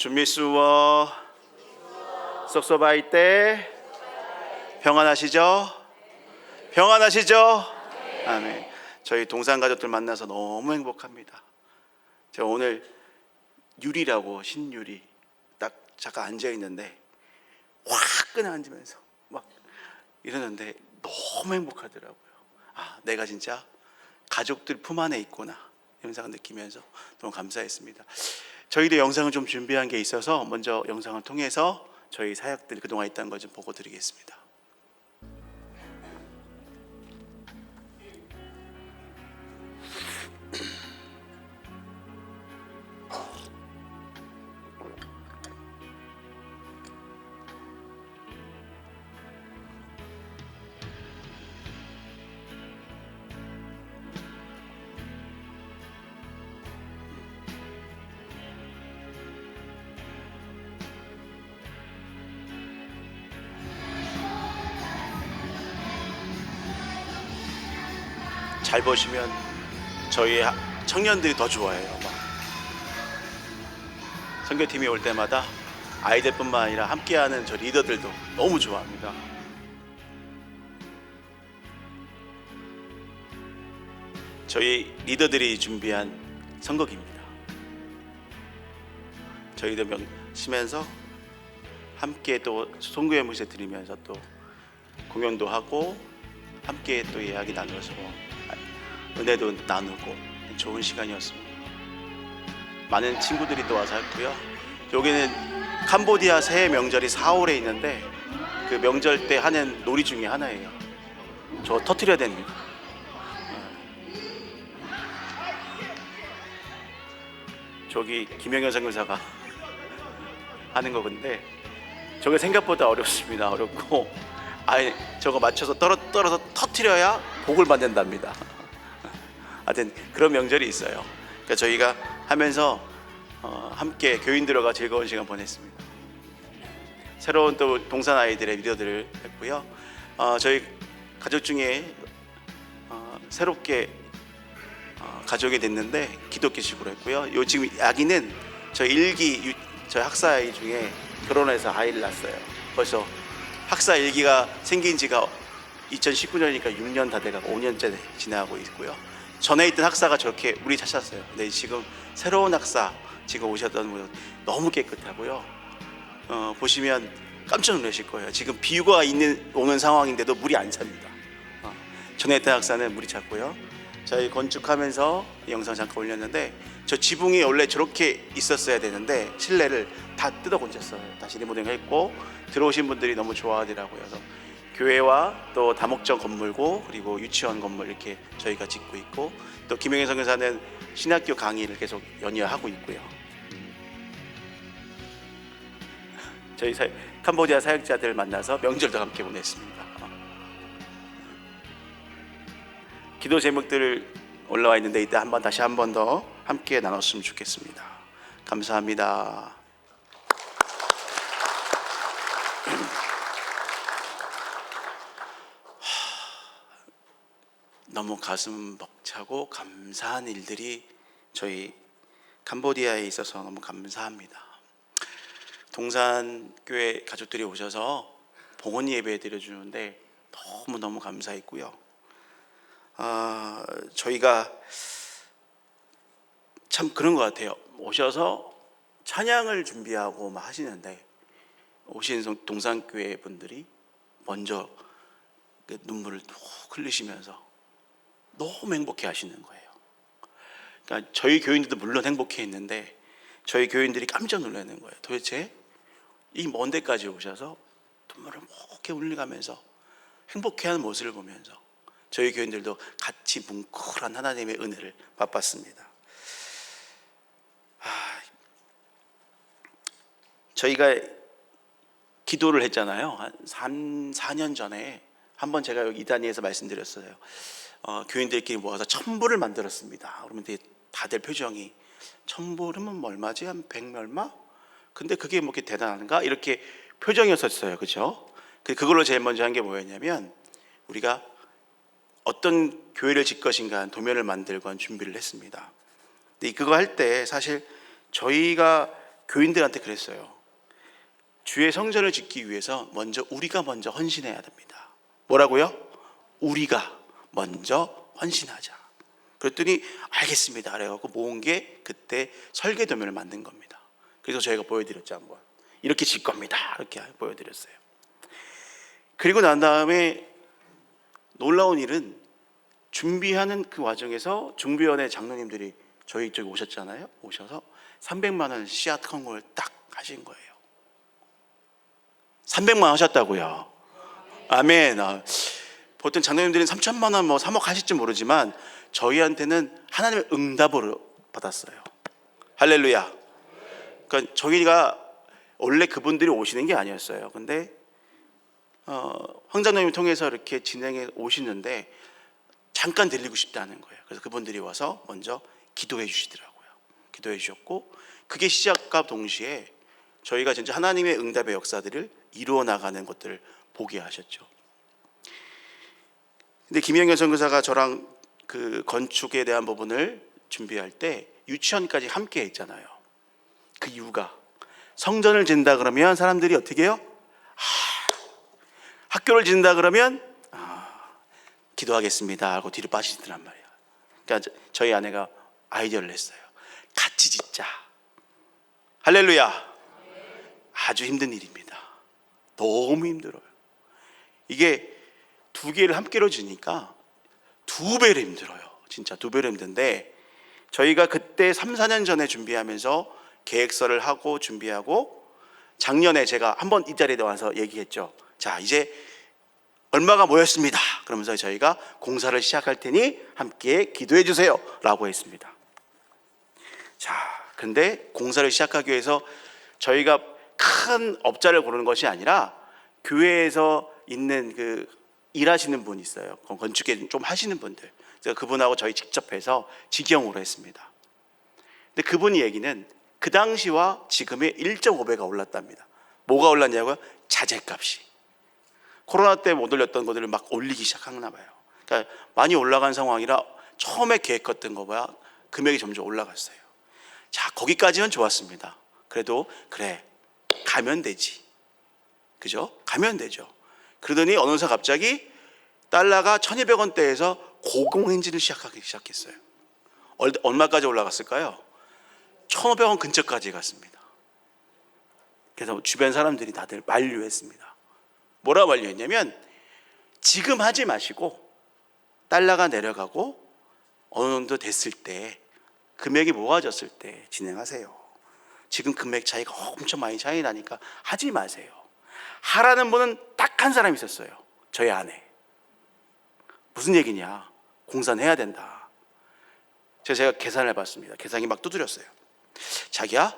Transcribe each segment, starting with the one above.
준비수워 쏙쏙바이 때 평안하시죠? 평안하시죠? 아멘. 저희 동산 가족들 만나서 너무 행복합니다. 제가 오늘 유리라고 신유리 딱 잠깐 앉아 있는데 화끈 앉으면서 막 이러는데 너무 행복하더라고요. 아, 내가 진짜 가족들 품 안에 있구나. 영상을 느끼면서 너무 감사했습니다. 저희도 영상을 좀 준비한 게 있어서 먼저 영상을 통해서 저희 사역들 그동안 있다는 걸 좀 보고 드리겠습니다. 잘 보시면 저희 하- 청년들이 더 좋아해요. 막. 선교팀이 올 때마다 아이들뿐만 아니라 함께하는 저 리더들도 너무 좋아합니다. 저희 리더들이 준비한 선곡입니다. 저희도 명 쉬면서 함께 또 송구의 무세 드리면서 또 공연도 하고 함께 또 이야기 나눠서 은혜도 나누고 좋은 시간이었습니다. 많은 친구들이 또 와서 했고요. 여기는 캄보디아 새해 명절이 4월에 있는데 그 명절 때 하는 놀이 중에 하나예요. 저 터트려야 됩니다. 저기 김영현 선교사가 하는 거 근데 저게 생각보다 어렵습니다. 어렵고 아예 저거 맞춰서 떨어 떨어서 터트려야 복을 받는답니다. 하여튼 그런 명절이 있어요. 그러니까 저희가 하면서 어, 함께 교인 들어가 즐거운 시간 보냈습니다. 새로운 또 동산 아이들의 리더들을 했고요. 어, 저희 가족 중에 어, 새롭게 어, 가족이 됐는데 기독교식으로 했고요. 요 지금 아기는 저 일기 유- 저 학사 아이 중에 결혼해서 아이를 낳았어요. 벌써 학사 일기가 생긴 지가 2019년이니까 6년 다 돼가고 5년째 지나고 있고요. 전에 있던 학사가 저렇게 물이 차셨어요. 근데 지금 새로운 학사 지금 오셨던 분 너무 깨끗하고요. 어, 보시면 깜짝 놀라실 거예요. 지금 비유가 있는 오는 상황인데도 물이 안 찹니다. 어, 전에 있던 학사는 물이 찼고요. 저희 건축하면서 영상 잠깐 올렸는데 저 지붕이 원래 저렇게 있었어야 되는데 실내를 다 뜯어 건졌어요. 다시 리모델링 했고 들어오신 분들이 너무 좋아하더라고요. 그래서 교회와 또 다목적 건물고 그리고 유치원 건물 이렇게 저희가 짓고 있고 또 김영현 선교사는 신학교 강의를 계속 연이어 하고 있고요. 저희 사, 캄보디아 사역자들 만나서 명절도 함께 보냈습니다. 기도 제목들 올라와 있는데 이때 한번 다시 한 번 더 함께 나눴으면 좋겠습니다. 감사합니다. 너무 가슴 벅차고 감사한 일들이 저희 캄보디아에 있어서 너무 감사합니다. 동산 교회 가족들이 오셔서 봉헌 예배 드려주는데 너무 너무 감사했고요. 아, 저희가 참 그런 것 같아요. 오셔서 찬양을 준비하고 막 하시는데 오신 성- 동산교회 분들이 먼저 그 눈물을 뚝 흘리시면서 너무 행복해 하시는 거예요. 그러니까 저희 교인들도 물론 행복해 했는데 저희 교인들이 깜짝 놀라는 거예요. 도대체 이 먼 데까지 오셔서 눈물을 목게 흘리가면서 행복해 하는 모습을 보면서 저희 교인들도 같이 뭉클한 하나님의 은혜를 맛봤습니다. 아, 저희가 기도를 했잖아요. 한 3, 4년 전에 한 번 제가 여기 이 단위에서 말씀드렸어요. 어, 교인들끼리 모아서 첨부를 만들었습니다. 그러면 다들 표정이 첨부르면 뭐 얼마지? 한100 얼마? 근데 그게 뭐 이렇게 대단한가? 이렇게 표정이었었어요. 그죠? 그- 그걸로 제일 먼저 한 게 뭐였냐면 우리가 어떤 교회를 짓 것인가 하는 도면을 만들고 한 준비를 했습니다. 근데 그거 할 때 사실 저희가 교인들한테 그랬어요. 주의 성전을 짓기 위해서 먼저 우리가 먼저 헌신해야 됩니다. 뭐라고요? 우리가 먼저 헌신하자. 그랬더니 알겠습니다. 그래갖고 모은 게 그때 설계도면을 만든 겁니다. 그래서 저희가 보여드렸죠 한번. 이렇게 질 겁니다. 이렇게 보여드렸어요. 그리고 난 다음에 놀라운 일은 준비하는 그 과정에서 중비원회 장로님들이 저희 쪽에 오셨잖아요. 오셔서 300만 원 씨앗 헌금을 딱 하신 거예요. 300만 원 하셨다고요. 아멘. 아, 보통 장로님들은 3천만 원, 뭐 3억 하실지 모르지만 저희한테는 하나님의 응답을 받았어요. 할렐루야. 그러니까 저희가 원래 그분들이 오시는 게 아니었어요. 근데 어, 황장로님을 통해서 이렇게 진행해 오시는데 잠깐 들리고 싶다는 거예요. 그래서 그분들이 와서 먼저 기도해 주시더라고요. 기도해 주셨고 그게 시작과 동시에 저희가 진짜 하나님의 응답의 역사들을 이루어 나가는 것들을 보게 하셨죠. 근데 김영현 선교사가 저랑 그 건축에 대한 부분을 준비할 때 유치원까지 함께 했잖아요. 그 이유가 성전을 짓는다 그러면 사람들이 어떻게 해요? 아, 학교를 짓는다 그러면 아, 기도하겠습니다 하고 뒤로 빠지더란 말이에요. 그러니까 저- 저희 아내가 아이디어를 냈어요. 같이 짓자. 할렐루야. 아주 힘든 일입니다. 너무 힘들어요. 이게 두 개를 함께로 지니까 두 배로 힘들어요. 진짜 두 배로 힘든데 저희가 그때 3, 4년 전에 준비하면서 계획서를 하고 준비하고 작년에 제가 한번 이 자리에 와서 얘기했죠. 자, 이제 얼마가 모였습니다. 그러면서 저희가 공사를 시작할 테니 함께 기도해 주세요. 라고 했습니다. 자, 근데 공사를 시작하기 위해서 저희가 큰 업자를 고르는 것이 아니라 교회에서 있는 그 일하시는 분이 있어요. 건- 건축에 좀 하시는 분들. 그래서 그분하고 저희 직접 해서 직영으로 했습니다. 근데 그분이 얘기는 그 당시와 지금의 1.5배가 올랐답니다. 뭐가 올랐냐고요? 자재값이. 코로나 때 못 올렸던 것들을 막 올리기 시작했나 봐요. 그러니까 많이 올라간 상황이라 처음에 계획했던 거보다 금액이 점점 올라갔어요. 자, 거기까지는 좋았습니다. 그래도 그래 가면 되지. 그죠? 가면 되죠. 그러더니 어느새 갑자기 달러가 1,200원대에서 고공행진을 시작하기 시작했어요. 얼- 얼마까지 올라갔을까요? 1,500원 근처까지 갔습니다. 그래서 주변 사람들이 다들 만류했습니다. 뭐라 만류했냐면 지금 하지 마시고 달러가 내려가고 어느 정도 됐을 때 금액이 모아졌을 때 진행하세요. 지금 금액 차이가 엄청 많이 차이 나니까 하지 마세요. 하라는 분은 딱 한 사람 있었어요. 저희 아내. 무슨 얘기냐? 공사는 해야 된다. 그래서 제가 계산을 해봤습니다. 계산이 막 두드렸어요. 자기야,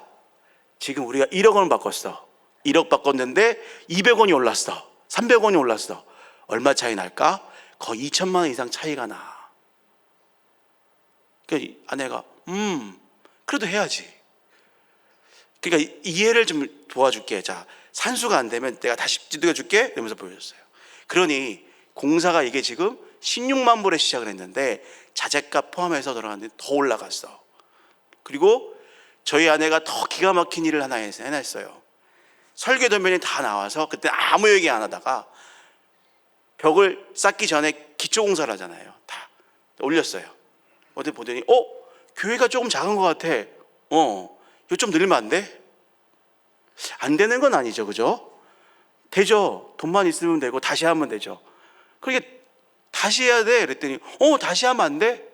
지금 우리가 1억 원 바꿨어. 1억 바꿨는데 200원이 올랐어. 300원이 올랐어. 얼마 차이 날까? 거의 2천만 원 이상 차이가 나. 그러니까 이 아내가 음 그래도 해야지. 그러니까 이- 이해를 좀 도와줄게. 자 산수가 안 되면 내가 다시 찌들어 줄게. 이러면서 보여줬어요. 그러니 공사가 이게 지금 16만 불에 시작을 했는데 자재값 포함해서 들어갔는데 더 올라갔어. 그리고 저희 아내가 더 기가 막힌 일을 하나 해냈어요. 설계 도면이 다 나와서 그때 아무 얘기 안 하다가 벽을 쌓기 전에 기초 공사를 하잖아요. 다 올렸어요. 어디 보더니 어 교회가 조금 작은 것 같아. 어 이거 좀 늘리면 안 돼? 안 되는 건 아니죠, 그죠? 되죠. 돈만 있으면 되고 다시 하면 되죠. 그게 다시 해야 돼. 그랬더니 어 다시 하면 안 돼?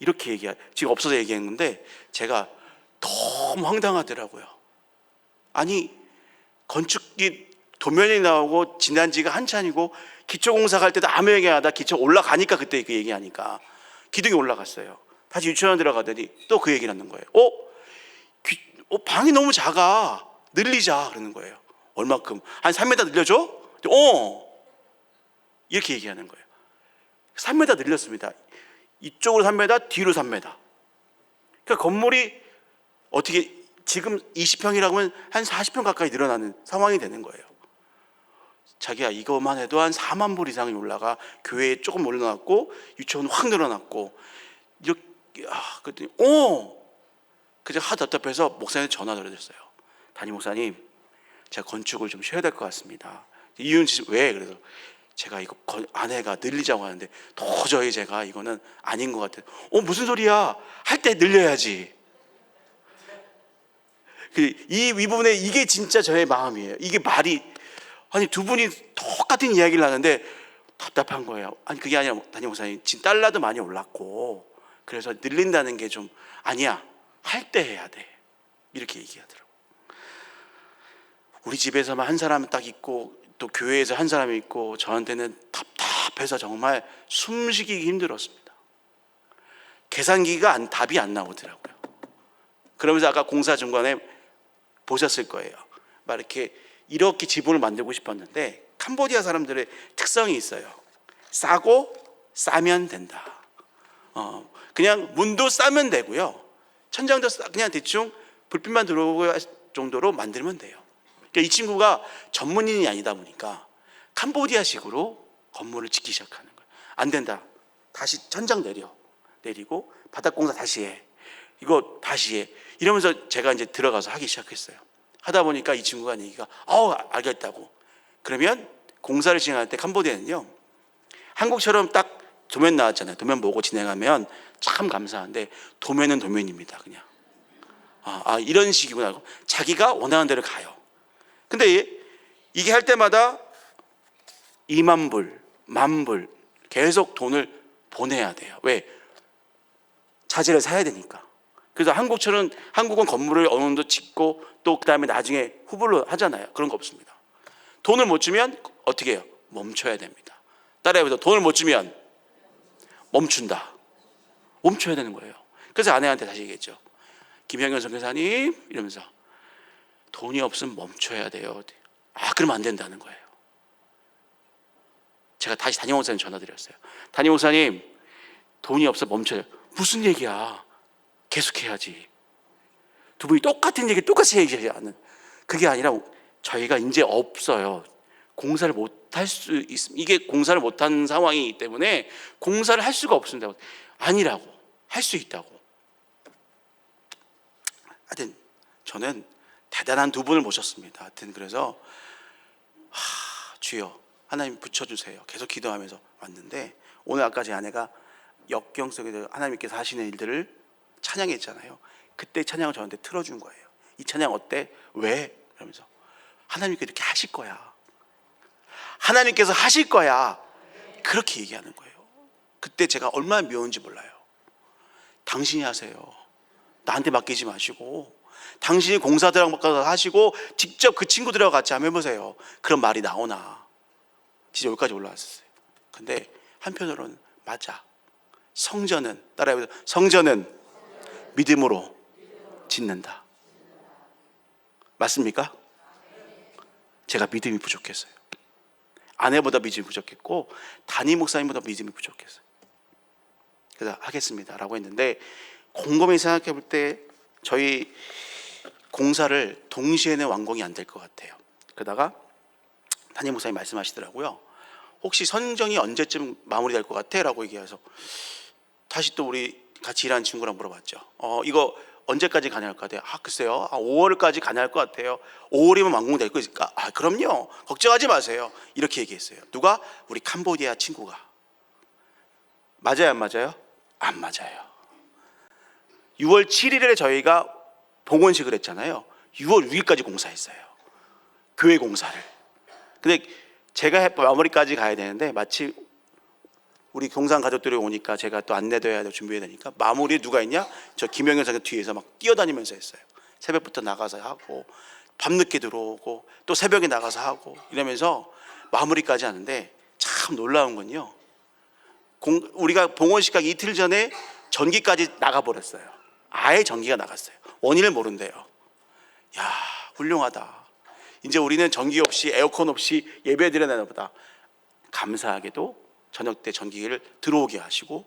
이렇게 얘기 지금 없어서 얘기했는데 제가 너무 황당하더라고요. 아니 건축이 도면이 나오고 지난 지가 한참이고 기초 공사 갈 때도 아무 얘기하다 기초 올라가니까 그때 그 얘기하니까 기둥이 올라갔어요. 다시 유치원 들어가더니 또 그 얘기를 하는 거예요. 어? 귀- 어, 방이 너무 작아. 늘리자 그러는 거예요. 얼마큼? 한 3m 늘려줘? 어. 이렇게 얘기하는 거예요. 3m 늘렸습니다. 이쪽으로 3m, 뒤로 3m. 그러니까 건물이 어떻게 지금 20평이라고 하면 한 40평 가까이 늘어나는 상황이 되는 거예요. 자기야 이것만 해도 한 4만 불 이상이 올라가 교회에 조금 올려놨고 유치원 확 늘어났고 이렇게 아 그랬더니 어 그저 하 답답해서 목사님 전화를 드렸어요. 담임 목사님, 제가 건축을 좀 쉬어야 될 것 같습니다. 이유는 지- 왜? 그래서 제가 이거 건- 아내가 늘리자고 하는데 도저히 제가 이거는 아닌 것 같아요. 어 무슨 소리야? 할 때 늘려야지. 그이 부분에 이게 진짜 저의 마음이에요. 이게 말이 아니 두 분이 똑같은 이야기를 하는데 답답한 거예요. 아니 그게 아니라 담임 목사님 지금 달러도 많이 올랐고 그래서 늘린다는 게 좀 아니야 할 때 해야 돼 이렇게 얘기하더라고. 우리 집에서만 한 사람 딱 있고 또 교회에서 한 사람이 있고 저한테는 답답해서 정말 숨쉬기 힘들었습니다. 계산기가 안, 답이 안 나오더라고요. 그러면서 아까 공사 중간에 보셨을 거예요. 막 이렇게 이렇게 지붕을 만들고 싶었는데 캄보디아 사람들의 특성이 있어요. 싸고 싸면 된다. 어, 그냥 문도 싸면 되고요. 천장도 싸, 그냥 대충 불빛만 들어오고 할 정도로 만들면 돼요. 그러니까 이 친구가 전문인이 아니다 보니까 캄보디아식으로 건물을 짓기 시작하는 거예요. 안 된다. 다시 천장 내려. 내리고 바닥 공사 다시 해. 이거 다시 해. 이러면서 제가 이제 들어가서 하기 시작했어요. 하다 보니까 이 친구가 얘기가 어 알겠다고. 그러면 공사를 진행할 때 캄보디아는요. 한국처럼 딱 도면 나왔잖아요. 도면 보고 진행하면 참 감사한데 도면은 도면입니다. 그냥. 아, 아, 이런 식이구나. 자기가 원하는 대로 가요. 근데 이게 할 때마다 2만 불, 만 불 계속 돈을 보내야 돼요. 왜? 자재를 사야 되니까. 그래서 한국처럼 한국은 건물을 어느 정도 짓고 또 그다음에 나중에 후불로 하잖아요. 그런 거 없습니다. 돈을 못 주면 어떻게 해요? 멈춰야 됩니다. 따라해보자. 돈을 못 주면 멈춘다. 멈춰야 되는 거예요. 그래서 아내한테 다시 얘기했죠. 김영현 선교사님 이러면서 돈이 없으면 멈춰야 돼요. 아, 그러면 안 된다는 거예요. 제가 다시 담임 목사님 전화 드렸어요. 담임 목사님, 돈이 없어 멈춰요. 무슨 얘기야? 계속해야지. 두 분이 똑같은 얘기 똑같이 얘기하지 않는. 그게 아니라 저희가 이제 없어요. 공사를 못 할 수 있습니다. 이게 공사를 못한 상황이기 때문에 공사를 할 수가 없습니다. 아니라고. 할 수 있다고. 하여튼 저는 대단한 두 분을 모셨습니다. 하여튼 그래서 하, 주여 하나님 붙여주세요. 계속 기도하면서 왔는데 오늘 아까 제 아내가 역경 속에서 하나님께서 하시는 일들을 찬양했잖아요. 그때 찬양을 저한테 틀어준 거예요. 이 찬양 어때? 왜? 그러면서 하나님께서 이렇게 하실 거야. 하나님께서 하실 거야. 그렇게 얘기하는 거예요. 그때 제가 얼마나 미웠는지 몰라요. 당신이 하세요. 나한테 맡기지 마시고 당신이 공사들하고 하시고 직접 그 친구들하고 같이 한번 해보세요. 그런 말이 나오나 진짜 여기까지 올라왔었어요. 근데 한편으로는 맞아. 성전은 따라해보세요. 성전은 믿음으로 짓는다. 맞습니까? 제가 믿음이 부족했어요. 아내보다 믿음이 부족했고 담임 목사님보다 믿음이 부족했어요. 그래서 하겠습니다라고 했는데 곰곰이 생각해 볼 때 저희 공사를 동시에는 완공이 안 될 것 같아요. 그러다가 담임 목사님 말씀하시더라고요. 혹시 선정이 언제쯤 마무리될 것 같아?라고 얘기해서 다시 또 우리 같이 일하는 친구랑 물어봤죠. 어 이거 언제까지 가능할 것 같아요? 아 글쎄요, 아, 5월까지 가능할 것 같아요. 5월이면 완공될 거니까 아 그럼요, 걱정하지 마세요. 이렇게 얘기했어요. 누가 우리 캄보디아 친구가 맞아요, 안 맞아요? 안 맞아요. 6월 7일에 저희가 봉헌식을 했잖아요. 6월 6일까지 공사했어요. 교회 공사를. 근데 제가 해- 마무리까지 가야 되는데 마치 우리 경상 가족들이 오니까 제가 또 안내도 해야 되고 준비해야 되니까 마무리에 누가 있냐? 저 김영현 선생 뒤에서 막 뛰어다니면서 했어요. 새벽부터 나가서 하고 밤늦게 들어오고 또 새벽에 나가서 하고 이러면서 마무리까지 하는데 참 놀라운 건요. 공, 우리가 봉헌식 가기 이틀 전에 전기까지 나가버렸어요. 아예 전기가 나갔어요. 원인을 모른대요. 야 훌륭하다. 이제 우리는 전기 없이 에어컨 없이 예배 드려나나 보다. 감사하게도 저녁 때 전기를 들어오게 하시고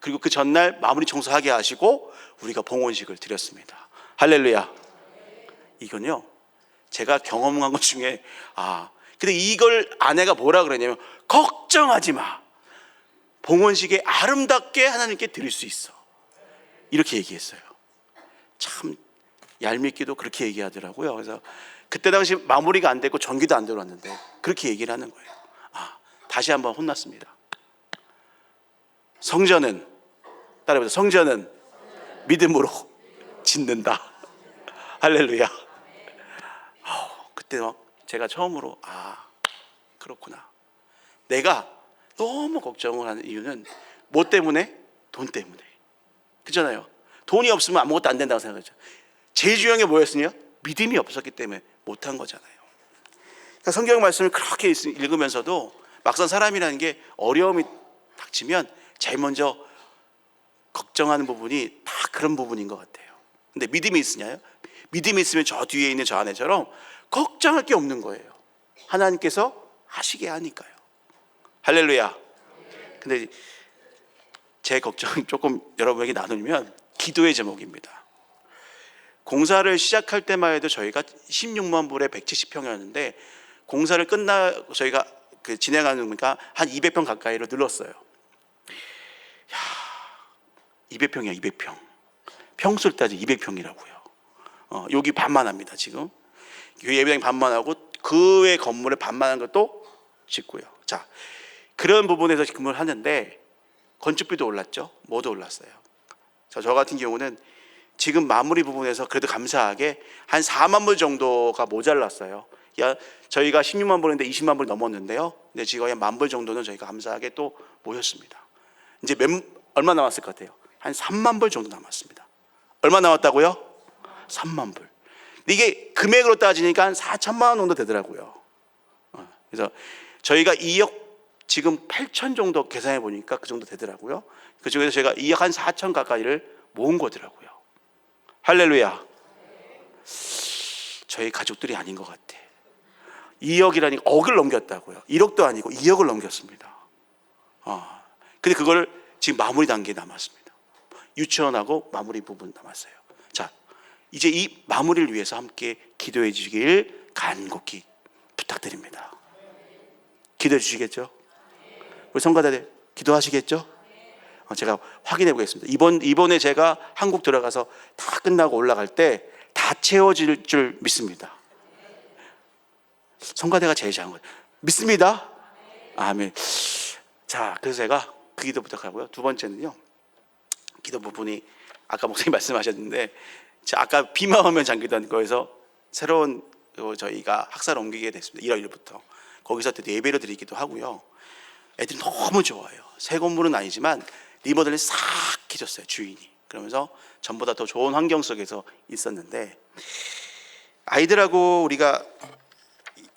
그리고 그 전날 마무리 청소하게 하시고 우리가 봉헌식을 드렸습니다. 할렐루야. 이건요. 제가 경험한 것 중에 아 근데 이걸 아내가 뭐라 그러냐면 걱정하지 마. 봉헌식에 아름답게 하나님께 드릴 수 있어. 이렇게 얘기했어요. 참 얄밉기도 그렇게 얘기하더라고요. 그래서 그때 당시 마무리가 안 됐고 전기도 안 들어왔는데 그렇게 얘기를 하는 거예요. 아, 다시 한번 혼났습니다. 성전은 따라해보세요. 성전은 믿음으로 짓는다. 할렐루야. 아우, 그때 막 제가 처음으로 아 그렇구나. 내가 너무 걱정을 하는 이유는 뭐 때문에? 돈 때문에. 그잖아요. 돈이 없으면 아무것도 안 된다고 생각하죠. 게 뭐였으냐? 믿음이 없었기 때문에 못한 거잖아요. 그러니까 성경 말씀을 그렇게 읽- 읽으면서도 막상 사람이라는 게 어려움이 닥치면 제일 먼저 걱정하는 부분이 다 그런 부분인 것 같아요. 근데 믿음이 있으냐요? 믿음이 있으면 저 뒤에 있는 저 아내처럼 걱정할 게 없는 거예요. 하나님께서 하시게 하니까요. 할렐루야. 근데 제 걱정이 조금 여러분에게 나누면 기도의 제목입니다. 공사를 시작할 때만 해도 저희가 16만 불에 170평이었는데 공사를 끝나 저희가 그 진행하는 거니까 한 200평 가까이로 늘었어요. 야, 200평이야 200평. 평수를 따지 200평이라고요. 어, 여기 반만 합니다 지금. 예배당 반만 하고 그 외 건물에 반만 한 것도 짓고요. 자, 그런 부분에서 근무를 하는데 건축비도 올랐죠. 뭐도 올랐어요. 자, 저 같은 경우는 지금 마무리 부분에서 그래도 감사하게 한 4만 불 정도가 모자랐어요. 야, 저희가 16만 불인데 20만 불 넘었는데요. 근데 지금 한만불 정도는 저희가 감사하게 또 모였습니다. 이제 몇, 얼마 남았을 것 같아요? 한 3만 불 정도 남았습니다. 얼마 남았다고요? 3만 불. 이게 금액으로 따지니까 한 4천만 원 정도 되더라고요. 어, 그래서 저희가 2억 지금 8천 정도 계산해 보니까 그 정도 되더라고요. 그 중에서 제가 2억 한 4천 가까이를 모은 거더라고요. 할렐루야. 저희 가족들이 아닌 것 같아. 2억이라니 억을 넘겼다고요. 1억도 아니고 2억을 넘겼습니다. 아, 근데 그걸 지금 마무리 단계에 남았습니다. 유치원하고 마무리 부분 남았어요. 자, 이제 이 마무리를 위해서 함께 기도해 주시길 간곡히 부탁드립니다. 기도해 주시겠죠? 우리 성가대들 기도하시겠죠? 어, 제가 확인해 보겠습니다. 이번 이번에 제가 한국 들어가서 다 끝나고 올라갈 때 다 채워질 줄 믿습니다. 성가대가 제일 잘한 거예요. 믿습니다. 아멘. 자, 그래서 제가 그 기도 부탁하고요. 두 번째는요. 기도 부분이 아까 목사님 말씀하셨는데 자, 아까 비만 오면 잠기던 거에서 새로운 어, 저희가 학사를 옮기게 됐습니다. 1월 1일부터 거기서 또 예배를 드리기도 하고요. 애들이 너무 좋아요. 새 건물은 아니지만 리모델링 싹 해줬어요 주인이. 그러면서 전보다 더 좋은 환경 속에서 있었는데 아이들하고 우리가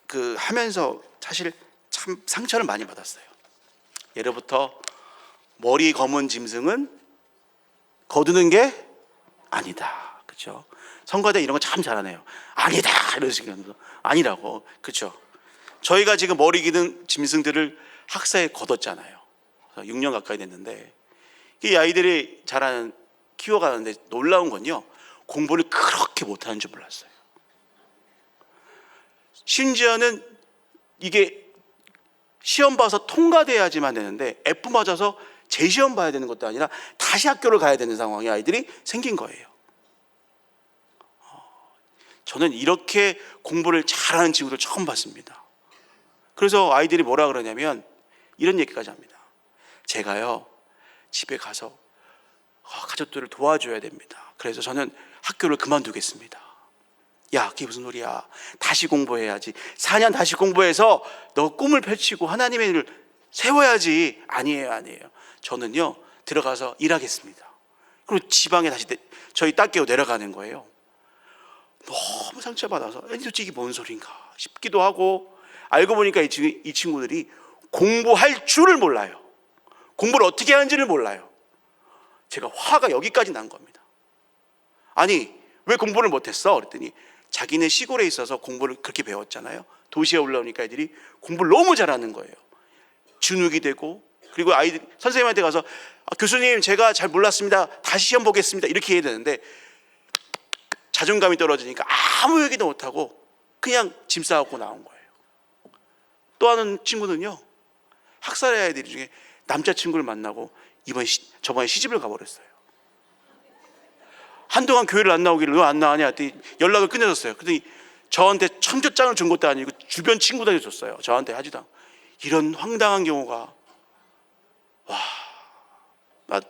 그 하면서 사실 참 상처를 많이 받았어요. 예로부터 머리 검은 짐승은 거두는 게 아니다. 그렇죠? 성가대 이런 거 참 잘하네요. 아니다 이런 식으로 아니라고 그렇죠? 저희가 지금 머리 기는 짐승들을 학사에 걷었잖아요. 6년 가까이 됐는데 이 아이들이 자라는 키워가는데 놀라운 건요 공부를 그렇게 못하는 줄 몰랐어요. 심지어는 이게 시험 봐서 통과돼야지만 되는데 F 맞아서 재시험 봐야 되는 것도 아니라 다시 학교를 가야 되는 상황이 아이들이 생긴 거예요. 어, 저는 이렇게 공부를 잘하는 친구들 처음 봤습니다. 그래서 아이들이 뭐라 그러냐면 이런 얘기까지 합니다. 제가요 집에 가서 어, 가족들을 도와줘야 됩니다. 그래서 저는 학교를 그만두겠습니다. 야, 그게 무슨 소리야? 다시 공부해야지. 4년 다시 공부해서 너 꿈을 펼치고 하나님의 일을 세워야지. 아니에요, 아니에요. 저는요 들어가서 일하겠습니다. 그리고 지방에 다시 내- 저희 딸게로 내려가는 거예요. 너무 상처받아서 아니 솔직히 뭔 소린가 싶기도 하고 알고 보니까 이 친구들이 공부할 줄을 몰라요. 공부를 어떻게 하는지를 몰라요. 제가 화가 여기까지 난 겁니다. 아니 왜 공부를 못했어? 그랬더니 자기네 시골에 있어서 공부를 그렇게 배웠잖아요. 도시에 올라오니까 애들이 공부를 너무 잘하는 거예요. 주눅이 되고 그리고 아이들 선생님한테 가서 아, 교수님 제가 잘 몰랐습니다. 다시 시험 보겠습니다. 이렇게 해야 되는데 자존감이 떨어지니까 아무 얘기도 못하고 그냥 짐 싸갖고 나온 거예요. 또 하는 친구는요 학살의 아이들 중에 남자친구를 만나고 이번 시, 저번에 시집을 가버렸어요. 한동안 교회를 안 나오기를 왜안 나가냐 했더니 연락을 끊어졌어요. 그랬더니 저한테 청첩장을 준 것도 아니고 주변 친구들이 줬어요. 저한테 하지도 않고. 이런 황당한 경우가 와, 나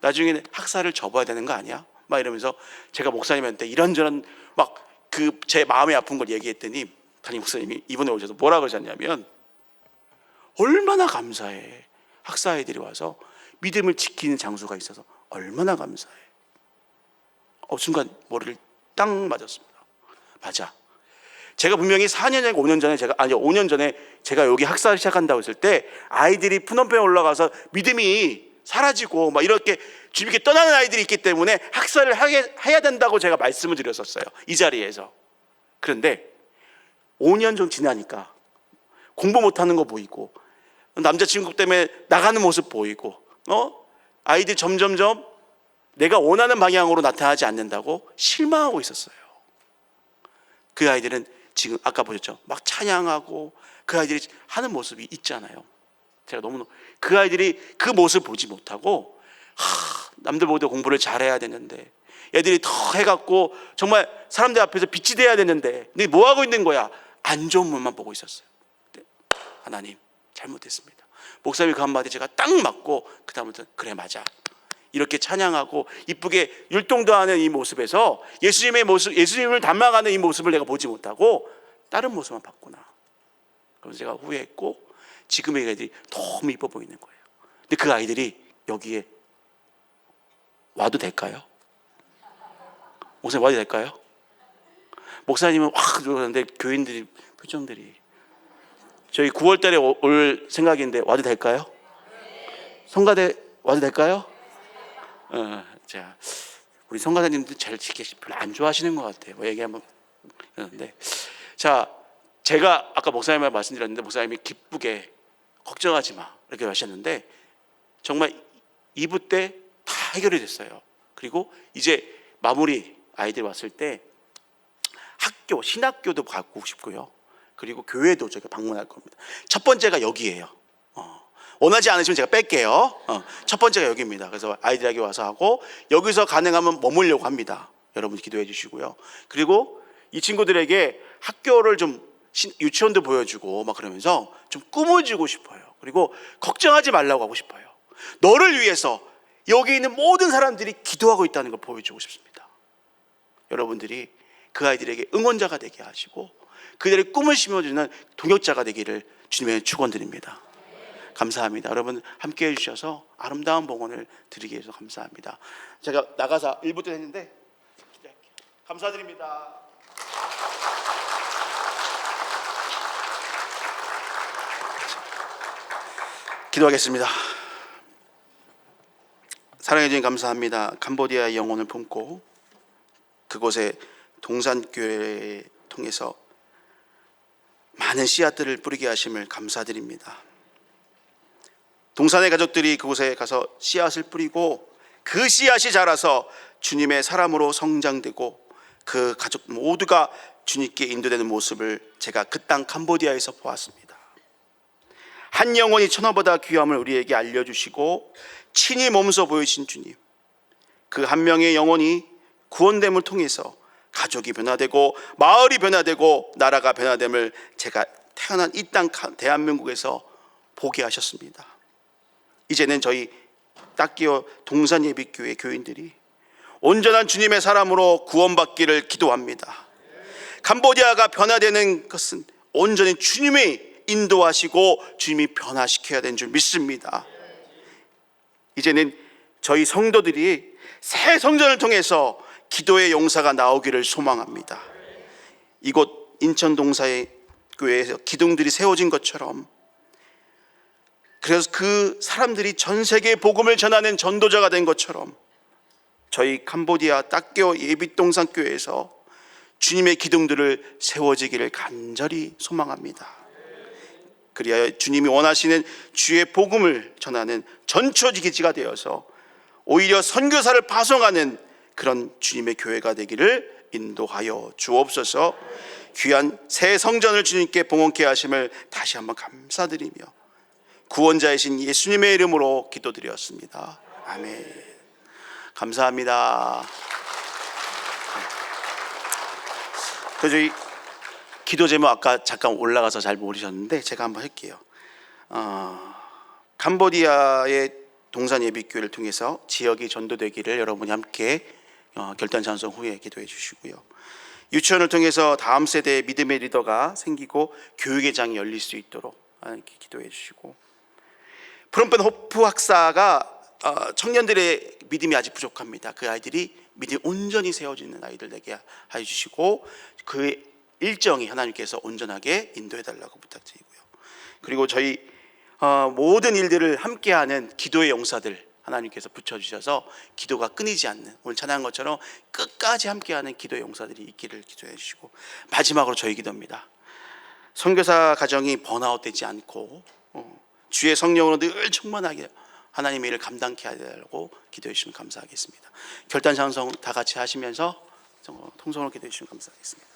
나중에는 학사를 접어야 되는 거 아니야? 막 이러면서 제가 목사님한테 이런저런 막 그 제 마음이 아픈 걸 얘기했더니 담임 목사님이 이번에 오셔서 뭐라 그러셨냐면 얼마나 감사해 학사 애들이 와서 믿음을 지키는 장소가 있어서 얼마나 감사해. 어 순간 머리를 딱 맞았습니다. 맞아. 제가 분명히 4년 전에 5년 전에 제가 아니 5년 전에 제가 여기 학사를 시작한다고 했을 때 아이들이 푸놈펜 올라가서 믿음이 사라지고 막 이렇게 주위에 떠나는 아이들이 있기 때문에 학사를 하게 해야 된다고 제가 말씀을 드렸었어요. 이 자리에서. 그런데 5년 좀 지나니까 공부 못하는 거 보이고 남자친구 때문에 나가는 모습 보이고 어 아이들 점점점 내가 원하는 방향으로 나타나지 않는다고 실망하고 있었어요. 그 아이들은 지금 아까 보셨죠? 막 찬양하고 그 아이들이 하는 모습이 있잖아요. 제가 너무 그 아이들이 그 모습 보지 못하고 하, 남들보다 공부를 잘해야 되는데 애들이 더 해갖고 정말 사람들 앞에서 빛이 돼야 되는데 근데 뭐 하고 있는 거야? 안 좋은 면만 보고 있었어요. 근데 하나님 잘못했습니다. 목사님이 그 한마디 제가 딱 맞고 그 다음부터 그래 맞아. 이렇게 찬양하고 이쁘게 율동도 하는 이 모습에서 예수님의 모습, 예수님을 닮아가는 이 모습을 내가 보지 못하고 다른 모습만 봤구나. 그래서 제가 후회했고 지금의 애들이 너무 이뻐 보이는 거예요. 근데 그 아이들이 여기에 와도 될까요? 목사님 와도 될까요? 목사님은 확 그러는데 교인들이 표정들이 저희 9월 달에 올 생각인데 와도 될까요? 성가대 와도 될까요? 어, 자, 우리 성가대님들 잘 지키시 별로 안 좋아하시는 것 같아요. 뭐 얘기하면 그런데 자, 제가 아까 목사님을 말씀드렸는데 목사님이 기쁘게 걱정하지 마 이렇게 하셨는데 정말 2부 때 다 해결이 됐어요. 그리고 이제 마무리 아이들 왔을 때 학교 신학교도 가고 싶고요. 그리고 교회도 저희가 방문할 겁니다. 첫 번째가 여기예요. 어. 원하지 않으시면 제가 뺄게요. 어. 첫 번째가 여기입니다. 그래서 아이들에게 와서 하고 여기서 가능하면 머물려고 합니다. 여러분 기도해 주시고요. 그리고 이 친구들에게 학교를 좀 신- 유치원도 보여주고 막 그러면서 좀 꿈을 주고 싶어요. 그리고 걱정하지 말라고 하고 싶어요. 너를 위해서 여기 있는 모든 사람들이 기도하고 있다는 걸 보여주고 싶습니다. 여러분들이 그 아이들에게 응원자가 되게 하시고 그들의 꿈을 심어주는 동역자가 되기를 주님의 축원드립니다. 감사합니다. 여러분 함께 해주셔서 아름다운 봉헌을 드리기 위해서 감사합니다. 제가 나가서 1부 때 했는데 감사드립니다. 기도하겠습니다. 사랑해 주님 감사합니다. 캄보디아의 영혼을 품고 그곳에 동산교회 통해서 많은 씨앗들을 뿌리게 하심을 감사드립니다. 동산의 가족들이 그곳에 가서 씨앗을 뿌리고 그 씨앗이 자라서 주님의 사람으로 성장되고 그 가족 모두가 주님께 인도되는 모습을 제가 그 땅 캄보디아에서 보았습니다. 한 영혼이 천하보다 귀함을 우리에게 알려주시고 친히 몸소 보이신 주님 그 한 명의 영혼이 구원됨을 통해서 가족이 변화되고 마을이 변화되고 나라가 변화됨을 제가 태어난 이 땅 대한민국에서 보게 하셨습니다. 이제는 저희 딱기어 동산예비교회 교인들이 온전한 주님의 사람으로 구원받기를 기도합니다. 캄보디아가 변화되는 것은 온전히 주님이 인도하시고 주님이 변화시켜야 되는 줄 믿습니다. 이제는 저희 성도들이 새 성전을 통해서 기도의 용사가 나오기를 소망합니다. 이곳 인천 동사의 교회에서 기둥들이 세워진 것처럼 그래서 그 사람들이 전 세계에 복음을 전하는 전도자가 된 것처럼 저희 캄보디아 딱교 예빛동산 교회에서 주님의 기둥들을 세워지기를 간절히 소망합니다. 그리하여 주님이 원하시는 주의 복음을 전하는 전초지기지가 되어서 오히려 선교사를 파송하는 그런 주님의 교회가 되기를 인도하여 주옵소서. 귀한 새 성전을 주님께 봉헌케 하심을 다시 한번 감사드리며 구원자이신 예수님의 이름으로 기도드렸습니다. 아멘. 감사합니다. 그 저희 기도 제목 아까 잠깐 올라가서 잘 모르셨는데 제가 한번 할게요. 어, 캄보디아의 동산 예비교회를 통해서 지역이 전도되기를 여러분이 함께 어, 결단 찬송 후에 기도해 주시고요. 유치원을 통해서 다음 세대의 믿음의 리더가 생기고 교육의 장이 열릴 수 있도록 하나님께 기도해 주시고 프롬펜 호프 학사가 어, 청년들의 믿음이 아직 부족합니다. 그 아이들이 믿음이 온전히 세워지는 아이들 되게 해 주시고 그 일정이 하나님께서 온전하게 인도해 달라고 부탁드리고요. 그리고 저희 어, 모든 일들을 함께하는 기도의 용사들 하나님께서 붙여주셔서 기도가 끊이지 않는 오늘 찬양한 것처럼 끝까지 함께하는 기도의 용사들이 있기를 기도해 주시고 마지막으로 저희 기도입니다. 선교사 가정이 번아웃되지 않고 어, 주의 성령으로 늘 충만하게 하나님의 일을 감당케 하려고 기도해 주시면 감사하겠습니다. 결단 찬송 다 같이 하시면서 통성으로 기도해 주시면 감사하겠습니다.